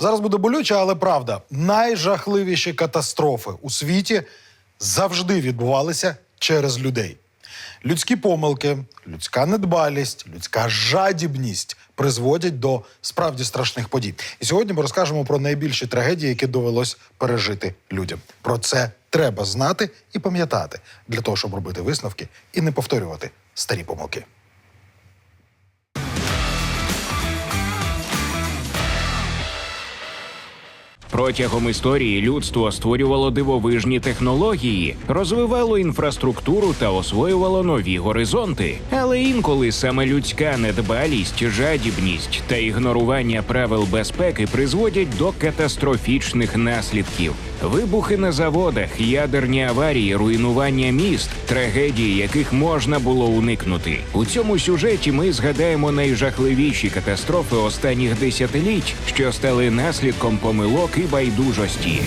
Зараз буде болюче, але правда. Найжахливіші катастрофи у світі завжди відбувалися через людей. Людські помилки, людська недбалість, людська жадібність призводять до справді страшних подій. І сьогодні ми розкажемо про найбільші трагедії, які довелось пережити людям. Про це треба знати і пам'ятати для того, щоб робити висновки і не повторювати старі помилки. Протягом історії людство створювало дивовижні технології, розвивало інфраструктуру та освоювало нові горизонти. Але інколи саме людська недбалість, жадібність та ігнорування правил безпеки призводять до катастрофічних наслідків. Вибухи на заводах, ядерні аварії, руйнування міст, трагедії, яких можна було уникнути. У цьому сюжеті ми згадаємо найжахливіші катастрофи останніх десятиліть, що стали наслідком помилок і байдужості.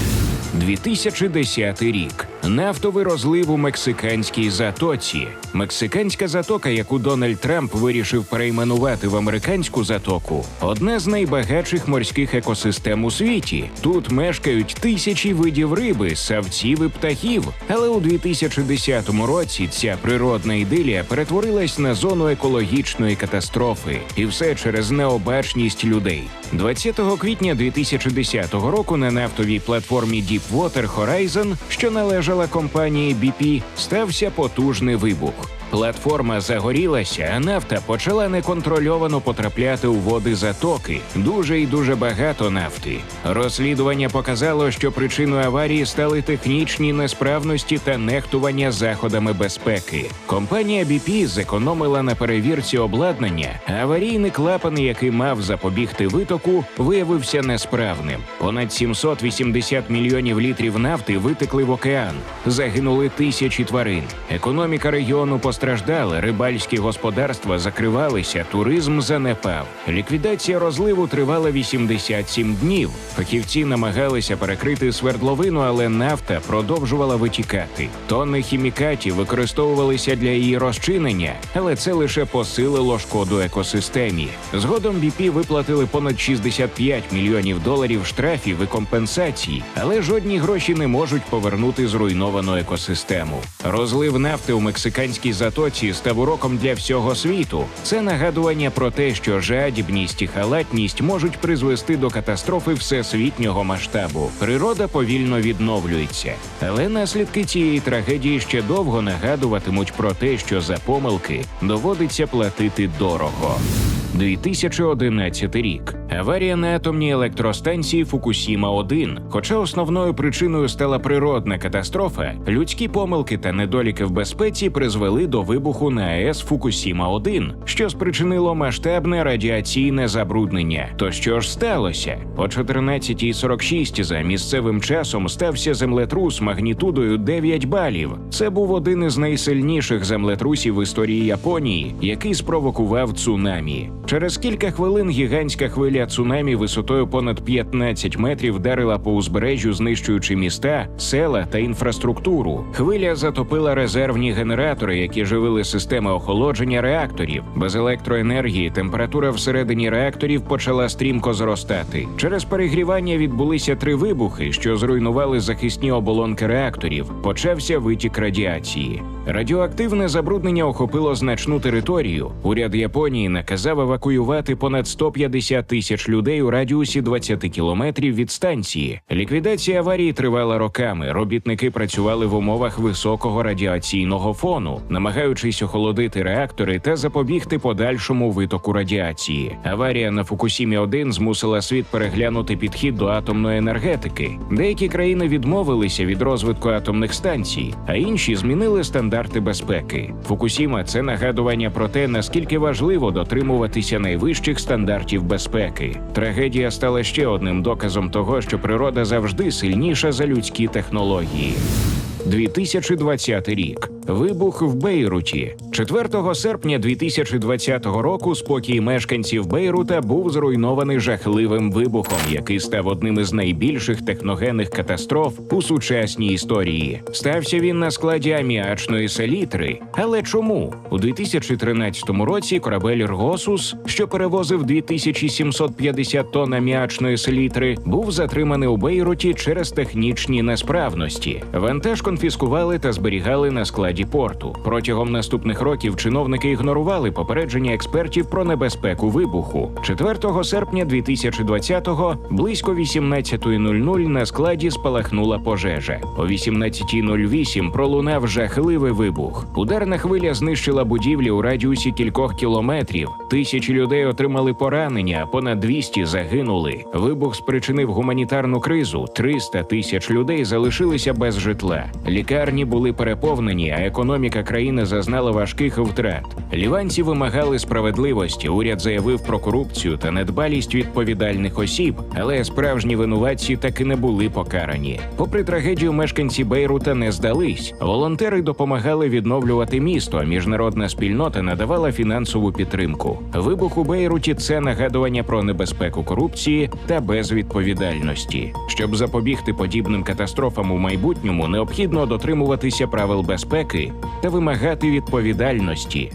2010 рік. Нафтовий розлив у мексиканській затоці. Мексиканська затока, яку Дональд Трамп вирішив перейменувати в американську затоку, одна з найбагатших морських екосистем у світі. Тут мешкають тисячі видів риби, савців і птахів. Але у 2010 році ця природна ідилія перетворилась на зону екологічної катастрофи, і все через необачність людей. 20 квітня 2010 року на нафтовій платформі Deepwater Horizon, що належала компанії BP, стався потужний вибух. Платформа загорілася, а нафта почала неконтрольовано потрапляти у води затоки. Дуже і дуже багато нафти. Розслідування показало, що причиною аварії стали технічні несправності та нехтування заходами безпеки. Компанія BP зекономила на перевірці обладнання, аварійний клапан, який мав запобігти витоку, виявився несправним. Понад 780 мільйонів літрів нафти витекли в океан. Загинули тисячі тварин. Економіка регіону постраждала, рибальські господарства закривалися, туризм занепав. Ліквідація розливу тривала 87 днів. Фахівці намагалися перекрити свердловину, але нафта продовжувала витікати. Тонни хімікатів використовувалися для її розчинення, але це лише посилило шкоду екосистемі. Згодом BP виплатили понад 65 мільйонів доларів штрафів і компенсацій, але жодні гроші не можуть повернути зруйновану екосистему. Розлив нафти у мексиканській затоці став уроком для всього світу. Це нагадування про те, що жадібність і халатність можуть призвести до катастрофи всесвітнього масштабу. Природа повільно відновлюється, але наслідки цієї трагедії ще довго нагадуватимуть про те, що за помилки доводиться платити дорого. 2011 рік. Аварія на атомній електростанції Фукусіма 1 Хоча основною причиною стала природна катастрофа, людські помилки та недоліки в безпеці призвели до вибуху на АЕС Фукусіма 1 що спричинило масштабне радіаційне забруднення. То що ж сталося? О 14.46 за місцевим часом стався землетрус магнітудою 9 балів. Це був один із найсильніших землетрусів в історії Японії, який спровокував цунамі. Через кілька хвилин гігантська хвиля цунамі висотою понад 15 метрів вдарила по узбережжю, знищуючи міста, села та інфраструктуру. Хвиля затопила резервні генератори, які живили системи охолодження реакторів. Без електроенергії температура всередині реакторів почала стрімко зростати. Через перегрівання відбулися три вибухи, що зруйнували захисні оболонки реакторів. Почався витік радіації. Радіоактивне забруднення охопило значну територію. Уряд Японії наказав евакуювати понад 150 тисяч людей у радіусі 20 кілометрів від станції. Ліквідація аварії тривала роками. Робітники працювали в умовах високого радіаційного фону, намагаючись охолодити реактори та запобігти подальшому витоку радіації. Аварія на Фукусімі 1 змусила світ переглянути підхід до атомної енергетики. Деякі країни відмовилися від розвитку атомних станцій, а інші змінили стандарти безпеки. Фукусіма це нагадування про те, наскільки важливо дотримуватися найвищих стандартів безпеки. Трагедія стала ще одним доказом того, що природа завжди сильніша за людські технології. 2020 рік. Вибух в Бейруті 4 серпня 2020 року. Спокій мешканців Бейрута був зруйнований жахливим вибухом, який став одним із найбільших техногенних катастроф у сучасній історії. Стався він на складі аміачної селітри. Але чому у 2013 році корабель Ргосус, що перевозив 2750 тонн аміачної селітри, був затриманий у Бейруті через технічні несправності. Вантаж конфіскували та зберігали на складі порту. Протягом наступних років чиновники ігнорували попередження експертів про небезпеку вибуху. 4 серпня 2020-го близько 18.00 на складі спалахнула пожежа. О 18.08 пролунав жахливий вибух. Ударна хвиля знищила будівлі у радіусі кількох кілометрів. Тисячі людей отримали поранення, понад 200 загинули. Вибух спричинив гуманітарну кризу. 300 тисяч людей залишилися без житла. Лікарні були переповнені, а економіка країни зазнала важких втрат. Ліванці вимагали справедливості. Уряд заявив про корупцію та недбалість відповідальних осіб, але справжні винуватці таки не були покарані. Попри трагедію, мешканці Бейрута не здались. Волонтери допомагали відновлювати місто. а Міжнародна спільнота надавала фінансову підтримку. Вибух у Бейруті це нагадування про небезпеку корупції та безвідповідальності. Щоб запобігти подібним катастрофам у майбутньому, необхідно дотримуватися правил безпеки та вимагати відповідальності.